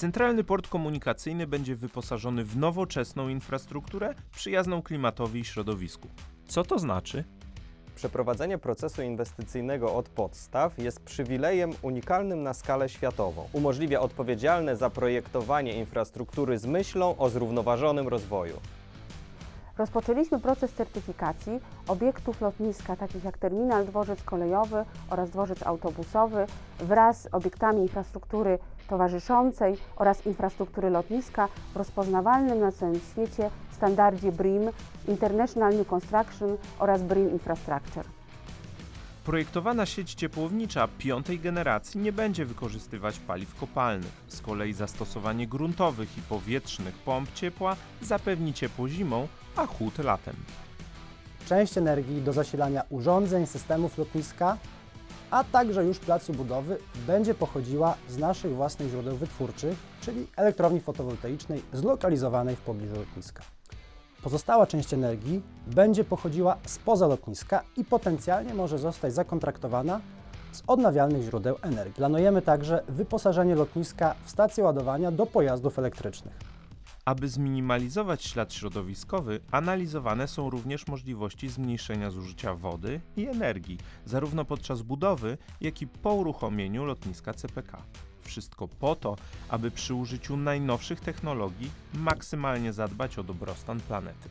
Centralny port komunikacyjny będzie wyposażony w nowoczesną infrastrukturę przyjazną klimatowi i środowisku. Co to znaczy? Przeprowadzenie procesu inwestycyjnego od podstaw jest przywilejem unikalnym na skalę światową. Umożliwia odpowiedzialne zaprojektowanie infrastruktury z myślą o zrównoważonym rozwoju. Rozpoczęliśmy proces certyfikacji obiektów lotniska, takich jak terminal, dworzec kolejowy oraz dworzec autobusowy, wraz z obiektami infrastruktury towarzyszącej oraz infrastruktury lotniska w rozpoznawalnym na całym świecie standardzie BRIM International New Construction oraz BRIM Infrastructure. Projektowana sieć ciepłownicza piątej generacji nie będzie wykorzystywać paliw kopalnych. Z kolei zastosowanie gruntowych i powietrznych pomp ciepła zapewni ciepło zimą, a chłód latem. część energii do zasilania urządzeń, systemów lotniska, a także już placu budowy będzie pochodziła z naszych własnych źródeł wytwórczych, czyli elektrowni fotowoltaicznej zlokalizowanej w pobliżu lotniska. Pozostała część energii będzie pochodziła spoza lotniska i potencjalnie może zostać zakontraktowana z odnawialnych źródeł energii. Planujemy także wyposażenie lotniska w stację ładowania do pojazdów elektrycznych. Aby zminimalizować ślad środowiskowy, analizowane są również możliwości zmniejszenia zużycia wody i energii, zarówno podczas budowy, jak i po uruchomieniu lotniska CPK. Wszystko po to, aby przy użyciu najnowszych technologii maksymalnie zadbać o dobrostan planety.